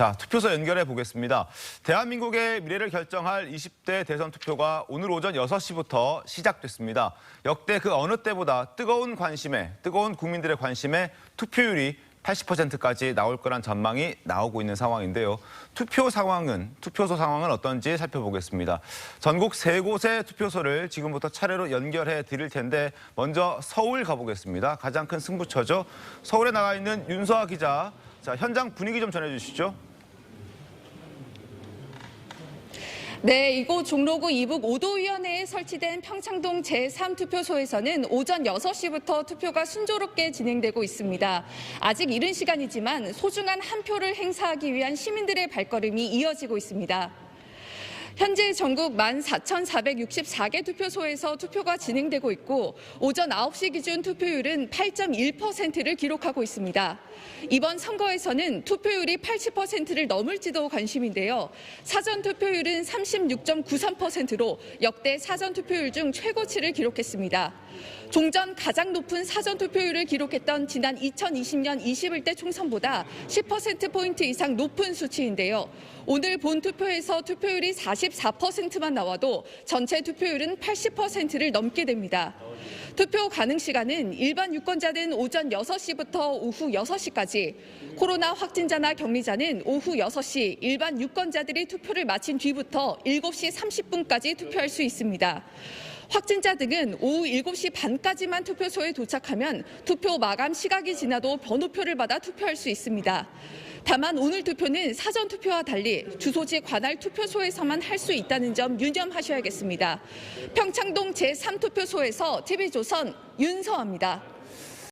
자, 투표소 연결해 보겠습니다. 대한민국의 미래를 결정할 20대 대선 투표가 오늘 오전 6시부터 시작됐습니다. 역대 그 어느 때보다 뜨거운 관심에, 뜨거운 국민들의 관심에 투표율이 80%까지 나올 거란 전망이 나오고 있는 상황인데요. 투표 상황은, 투표소 상황은 어떤지 살펴보겠습니다. 전국 세 곳의 투표소를 지금부터 차례로 연결해 드릴 텐데 먼저 서울 가보겠습니다. 가장 큰 승부처죠. 서울에 나가 있는 윤서아 기자. 자, 현장 분위기 좀 전해주시죠. 네, 이곳 종로구 이북 오도위원회에 설치된 평창동 제3투표소에서는 오전 6시부터 투표가 순조롭게 진행되고 있습니다. 아직 이른 시간이지만 소중한 한 표를 행사하기 위한 시민들의 발걸음이 이어지고 있습니다. 현재 전국 14,464개 투표소에서 투표가 진행되고 있고 오전 9시 기준 투표율은 8.1%를 기록하고 있습니다. 이번 선거에서는 투표율이 80%를 넘을지도 관심인데요. 사전 투표율은 36.93%로 역대 사전 투표율 중 최고치를 기록했습니다. 종전 가장 높은 사전 투표율을 기록했던 지난 2020년 21대 총선보다 10%포인트 이상 높은 수치인데요. 오늘 본 투표에서 투표율이 44%만 나와도 전체 투표율은 80%를 넘게 됩니다. 투표 가능 시간은 일반 유권자는 오전 6시부터 오후 6시까지, 코로나 확진자나 격리자는 오후 6시, 일반 유권자들이 투표를 마친 뒤부터 7시 30분까지 투표할 수 있습니다. 확진자 등은 오후 7시 반까지만 투표소에 도착하면 투표 마감 시각이 지나도 번호표를 받아 투표할 수 있습니다. 다만 오늘 투표는 사전 투표와 달리 주소지 관할 투표소에서만 할 수 있다는 점 유념하셔야겠습니다. 평창동 제3투표소에서 TV조선 윤서아입니다.